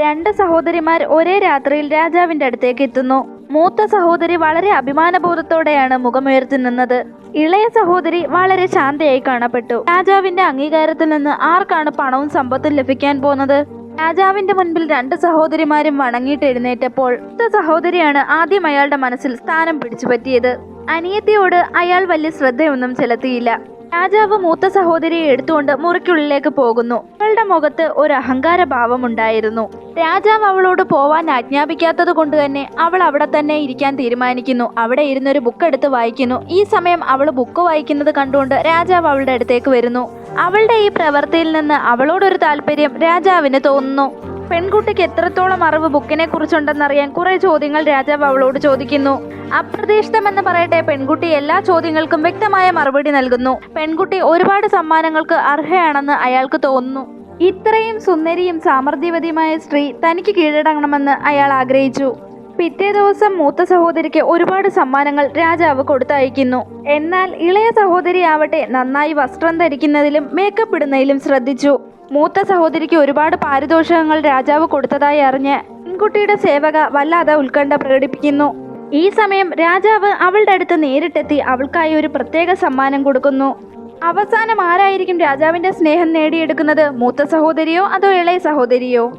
രണ്ട് സഹോദരിമാർ ഒരേ രാത്രിയിൽ രാജാവിന്റെ അടുത്തേക്ക് എത്തുന്നു. മൂത്ത സഹോദരി വളരെ അഭിമാനബോധത്തോടെയാണ് മുഖമുയർത്തി നിന്നത്. ഇളയ സഹോദരി വളരെ ശാന്തയായി കാണപ്പെട്ടു. രാജാവിന്റെ അംഗീകാരത്തിൽ നിന്ന് ആർക്കാണ് പണവും സമ്പത്തും ലഭിക്കാൻ പോകുന്നത്? രാജാവിന്റെ മുൻപിൽ രണ്ട് സഹോദരിമാരും വണങ്ങിയിട്ട് എഴുന്നേറ്റപ്പോൾ മൂത്ത സഹോദരിയാണ് ആദ്യം അയാളുടെ മനസ്സിൽ സ്ഥാനം പിടിച്ചുപറ്റിയത് അനിയത്തിയോട് അയാൾ വലിയ ശ്രദ്ധയൊന്നും ചെലുത്തിയില്ല. രാജാവ് മൂത്ത സഹോദരിയെ എടുത്തുകൊണ്ട് മുറിക്കുള്ളിലേക്ക് പോകുന്നു. അവളുടെ മുഖത്ത് ഒരു അഹങ്കാര ഭാവമുണ്ടായിരുന്നു രാജാവ് അവളോട് പോവാൻ ആജ്ഞാപിക്കാത്തത് കൊണ്ട് തന്നെ അവൾ അവിടെ തന്നെ ഇരിക്കാൻ തീരുമാനിക്കുന്നു. അവിടെ ഇരുന്നൊരു ബുക്ക് എടുത്ത് വായിക്കുന്നു. ഈ സമയം അവൾ ബുക്ക് വായിക്കുന്നത് കണ്ടുകൊണ്ട് രാജാവ് അവളുടെ അടുത്തേക്ക് വരുന്നു. അവളുടെ ഈ പ്രവൃത്തിയിൽ നിന്ന് അവളോടൊരു താല്പര്യം രാജാവിന് തോന്നുന്നു. പെൺകുട്ടിക്ക് എത്രത്തോളം അറിവ് ബുക്കിനെ കുറിച്ചുണ്ടെന്നറിയാൻ കുറെ ചോദ്യങ്ങൾ രാജാവ് അവളോട് ചോദിക്കുന്നു. അപ്രതീക്ഷിതമെന്ന് പറയട്ടെ പെൺകുട്ടി എല്ലാ ചോദ്യങ്ങൾക്കും വ്യക്തമായ മറുപടി നൽകുന്നു. പെൺകുട്ടി ഒരുപാട് സമ്മാനങ്ങൾക്ക് അർഹയാണെന്ന് അയാൾക്ക് തോന്നുന്നു. ഇത്രയും സുന്ദരിയും സാമർഥ്യവതിയുമായ സ്ത്രീ തനിക്ക് കീഴടങ്ങണമെന്ന് അയാൾ ആഗ്രഹിച്ചു. പിറ്റേ ദിവസം മൂത്ത സഹോദരിക്ക് ഒരുപാട് സമ്മാനങ്ങൾ രാജാവ് കൊടുത്തയക്കുന്നു. എന്നാൽ ഇളയ സഹോദരി ആവട്ടെ നന്നായി വസ്ത്രം ധരിക്കുന്നതിലും മേക്കപ്പ് ഇടുന്നതിലും ശ്രദ്ധിച്ചു. മൂത്ത സഹോദരിക്ക് ഒരുപാട് പാരിതോഷികങ്ങൾ രാജാവ് കൊടുത്തതായി അറിഞ്ഞ് പെൺകുട്ടിയുടെ സേവക വല്ലാതെ ഉത്കണ്ഠ പ്രകടിപ്പിക്കുന്നു. ഈ സമയം രാജാവ് അവളുടെ അടുത്ത് നേരിട്ടെത്തി അവൾക്കായി ഒരു പ്രത്യേക സമ്മാനം കൊടുക്കുന്നു. അവസാനം ആരായിരിക്കും രാജാവിന്റെ സ്നേഹം നേടിയെടുക്കുന്നത്? മൂത്ത സഹോദരിയോ അതോ ഇളയ സഹോദരിയോ?